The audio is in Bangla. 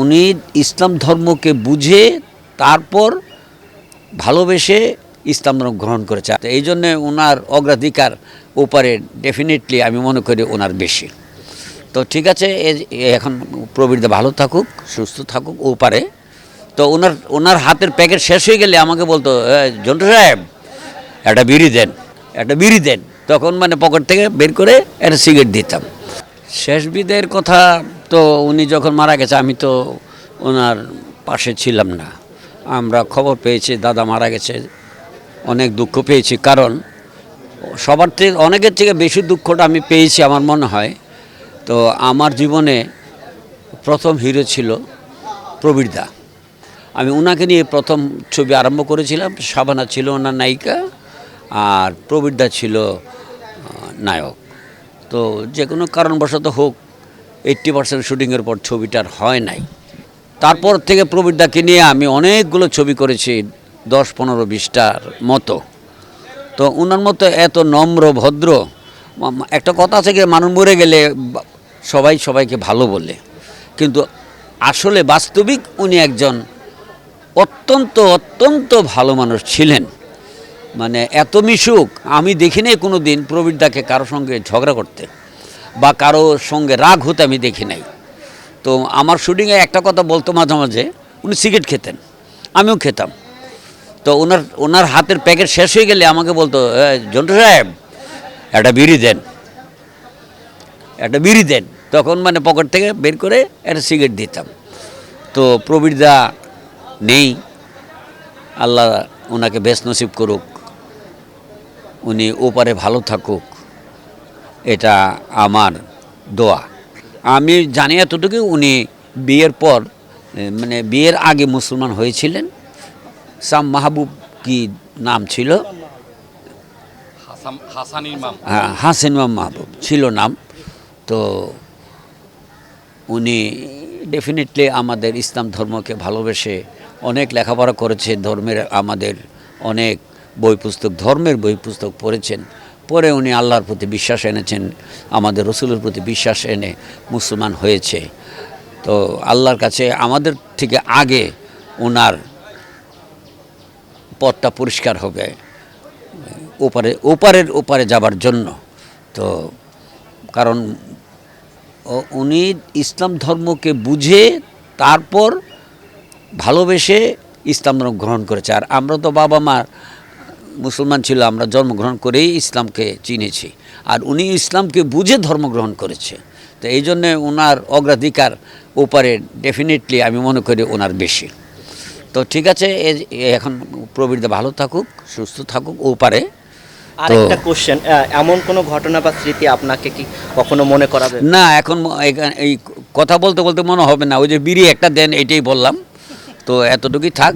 উনি ইসলাম ধর্মকে বুঝে তারপর ভালোবেসে ইসলাম ধর্ম গ্রহণ করেছে। এই জন্যে ওনার অগ্রাধিকার ওপারে ডেফিনেটলি আমি মনে করি ওনার বেশি। তো ঠিক আছে এখন প্রবীরদা ভালো থাকুক, সুস্থ থাকুক ওপারে তো ওনার ওনার হাতের প্যাকেট শেষ হয়ে গেলে আমাকে বলতো জন্টু সাহেব, একটা বিড়ি দেন, একটা বিড়ি দেন। তখন মানে পকেট থেকে বের করে একটা সিগারেট দিতাম। শেষ বিদায়ের কথা তো উনি যখন মারা গেছে, আমি তো ওনার পাশে ছিলাম না। আমরা খবর পেয়েছি, দাদা মারা গেছে। অনেক দুঃখ পেয়েছি, কারণ সবার থেকে, অনেকের থেকে বেশি দুঃখটা আমি পেয়েছি আমার মনে হয়। তো আমার জীবনে প্রথম হিরো ছিল প্রবীরদা আমি ওনাকে নিয়ে প্রথম ছবি আরম্ভ করেছিলাম শাবানা ছিল ওনার নায়িকা, আর প্রবীরদা ছিল নায়ক। তো যে কোনো কারণবশত হোক এইট্টি পার্সেন্ট শুটিংয়ের পর ছবিটার হয় নাই। তারপর থেকে প্রবীরদাকে নিয়ে আমি অনেকগুলো ছবি করেছি, দশ, পনেরো, বিশটার মতো। তো ওনার মতো এত নম্র, ভদ্র একটা কথা আছে কি, মানুষ মরে গেলে সবাই সবাইকে ভালো বলে। কিন্তু আসলে বাস্তবিক উনি একজন অত্যন্ত অত্যন্ত ভালো মানুষ ছিলেন। মানে এত মিশুক, আমি দেখিনি কোনো দিন প্রবীরদাকে কারও সঙ্গে ঝগড়া করতে। বা কারও সঙ্গে রাগ হতে আমি দেখি নাই। তো আমার শুটিংয়ে একটা কথা বলতো মাঝে মাঝে উনি সিগারেট খেতেন আমিও খেতাম। তো ওনার ওনার হাতের প্যাকেট শেষ হয়ে গেলে আমাকে বলতো "এ, জন্টু সাহেব একটা বিড়ি দেন। একটা বিড়ি দেন। তখন মানে পকেট থেকে বের করে একটা সিগারেট দিতাম। তো প্রবীরদা নেই আল্লাহ ওনাকে বেশ নসিব করুক উনি ওপারে ভালো থাকুক। এটা আমার দোয়া। আমি জানি এতটুকু উনি বিয়ের পর মানে বিয়ের আগে মুসলমান হয়েছিলেন। সাম মাহবুব কি নাম ছিল? হ্যাঁ হাসিন ইমাম মাহবুব ছিল নাম। তো উনি ডেফিনেটলি আমাদের ইসলাম ধর্মকে ভালোবেসে অনেক লেখাপড়া করেছে ধর্মের আমাদের অনেক বই পুস্তক ধর্মের বই পুস্তক পড়েছেন। পরে উনি আল্লাহর প্রতি বিশ্বাস এনেছেন, আমাদের রসুলের প্রতি বিশ্বাস এনে মুসলমান হয়েছে। তো আল্লাহর কাছে আমাদের থেকে আগে ওনার পথটা পরিষ্কার হবে, ওপারে, ওপারের ওপারে যাবার জন্য। তো কারণ উনি ইসলাম ধর্মকে বুঝে তারপর ভালোবেসে ইসলাম ধর্ম গ্রহণ করেছে। আর আমরা তো বাবা মা মুসলমান ছিল আমরা জন্মগ্রহণ করেই ইসলামকে চিনেছি। আর উনি ইসলামকে বুঝে ধর্মগ্রহণ করেছে। তো এই জন্যে ওনার অগ্রাধিকার ওপারে ডেফিনেটলি আমি মনে করি ওনার বেশি। তো ঠিক আছে এখন প্রবীরদা ভালো থাকুক সুস্থ থাকুক ওপারে। আরেকটা কোশ্চেন এমন কোনো ঘটনা বা স্মৃতি আপনাকে কি কখনো মনে করাবে? না এখন এই কথা বলতে বলতে মনে হবে না ওই যে বিড়ি একটা দেন এটাই বললাম। তো এতটুকুই থাক।